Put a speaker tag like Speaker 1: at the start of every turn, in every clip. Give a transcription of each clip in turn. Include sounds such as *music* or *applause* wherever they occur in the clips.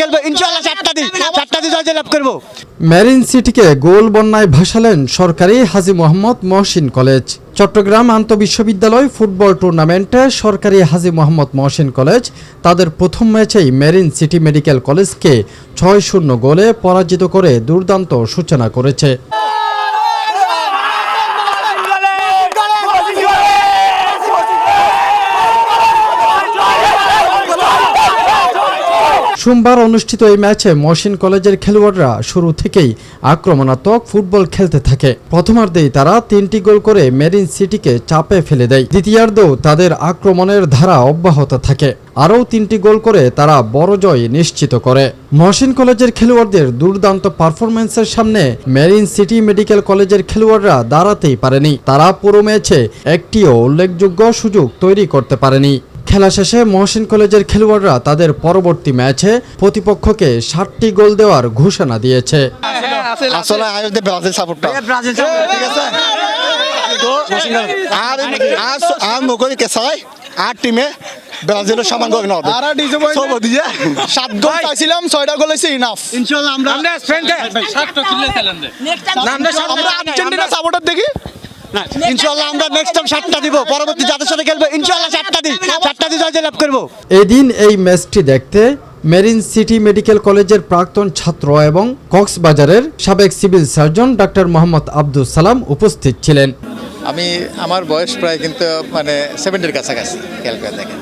Speaker 1: খেলব ইনশাল্লাহ চারটা দিন চারটা দিন জয় লাভ করব।
Speaker 2: মেরিন সিটিকে গোল বন্যায় ভাসালেন সরকারি হাজী মোহাম্মদ মহসিন কলেজ। চট্টগ্রাম আন্তঃবিশ্ববিদ্যালয় ফুটবল টুর্নামেন্টে সরকারি হাজী মোহাম্মদ মহসিন কলেজ তাদের প্রথম ম্যাচেই মেরিন সিটি মেডিকেল কলেজকে ছয় শূন্য গোলে পরাজিত করে দুর্দান্ত সূচনা করেছে। সোমবার অনুষ্ঠিত এই ম্যাচে মহসিন কলেজের খেলোয়াড়রা শুরু থেকেই আক্রমণাত্মক ফুটবল খেলতে থাকে। প্রথমার্ধেই তারা তিনটি গোল করে মেরিন সিটিকে চাপে ফেলে দেয়। দ্বিতীয়ার্ধেও তাদের আক্রমণের ধারা অব্যাহত থাকে। আরও তিনটি গোল করে তারা বড় জয় নিশ্চিত করে। মহসিন কলেজের খেলোয়াড়দের দুর্দান্ত পারফরমেন্সের সামনে মেরিন সিটি মেডিকেল কলেজের খেলোয়াড়রা দাঁড়াতেই পারেনি। তারা পুরো ম্যাচে একটিও উল্লেখযোগ্য সুযোগ তৈরি করতে পারেনি। খেলা শেষে মহসিন কলেজের খেলোয়াড়রা তাদের পরবর্তী ম্যাচে প্রতিপক্ষকে ষাটটি গোল দেওয়ার ঘোষণা দিয়েছে।
Speaker 3: ব্রাজিল সাপোর্টটা ঠিক আর টিমে ব্রাজিলের সমান গোল না
Speaker 4: আর ডিসঅ্যাপয়েন্ট
Speaker 3: সব দিয়ে
Speaker 4: সাত গোল চাইছিলাম ছয়টা গোল হয়েছে ইনাফ
Speaker 1: ইনশাল্লাহ আমরা
Speaker 4: আমরা আর্জেন্টিনা সাপোর্টার দেখি?
Speaker 1: ইনশাল্লাহ আমরা নেক্সট টাইম সাতটা দিব পরবর্তী যাদের সাথে খেলব ইনশাল্লাহ চারটা দিন দিন জয় লাভ করব।
Speaker 2: এদিন এই ম্যাচটি দেখতে মেরিন সিটি মেডিকেল কলেজের প্রাক্তন ছাত্র এবং কক্সবাজারের সাবেক civil surgeon doctor Mohammad Abdul Salam উপস্থিত ছিলেন।
Speaker 5: আমি আমার বয়স প্রায় কিন্তু মানে সেভেন্টির কাছাকাছি খেয়াল করে দেখেন।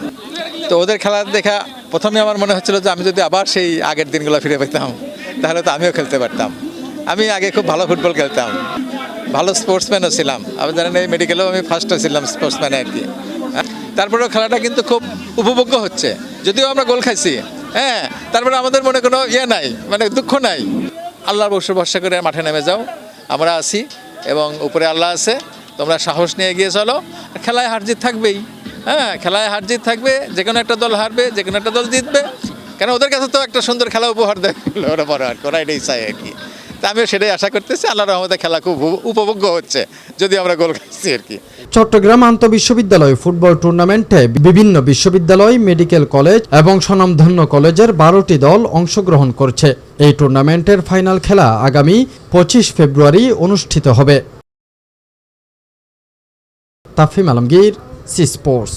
Speaker 5: তো ওদের খেলা দেখা প্রথমে আমার মনে হচ্ছিল যে আমি যদি আবার সেই আগের দিনগুলো ফিরে পেতাম তাহলে তো আমিও খেলতে পারতাম। আমি আগে খুব ভালো ফুটবল খেলতাম। ভালো স্পোর্টসম্যানও ছিলাম। আপনি জানেন এই মেডিকেলেও আমি ফার্স্টও ছিলাম স্পোর্টসম্যানে আর কি? তারপরেও খেলাটা কিন্তু খুব উপভোগ্য হচ্ছে। যদিও আমরা গোল খাইছি হ্যাঁ তারপরে আমাদের মনে কোনো ইয়ে নাই মানে দুঃখ নাই। আল্লাহর বসে ভরসা করে মাঠে নেমে যাও। আমরা আছি এবং উপরে আল্লাহ আছে, তোমরা সাহস নিয়ে এগিয়ে চলো। খেলায় হার জিত থাকবেই হ্যাঁ খেলায় হার জিত থাকবে যে কোনো একটা দল হারবে যে কোনো একটা দল জিতবে। কেন ওদের কাছে তো একটা সুন্দর খেলা উপহার দেয়। *laughs* ওরা বড় আর ওরা এটাই আর কি। তা আমিও সেটাই আশা করতেছি আল্লাহ রহমতে খেলা খুব উপভোগ্য হচ্ছে যদি আমরা গোল খাচ্ছি আর কি।
Speaker 2: চট্টগ্রাম আন্তঃবিশ্ববিদ্যালয় ফুটবল টুর্নামেন্টে বিভিন্ন বিশ্ববিদ্যালয়, মেডিকেল কলেজ এবং স্বনামধন্য কলেজের বারোটি দল অংশগ্রহণ করছে। এই টুর্নামেন্টের ফাইনাল খেলা আগামী পঁচিশ ফেব্রুয়ারি অনুষ্ঠিত হবে। Tafim Alamgir, C sports.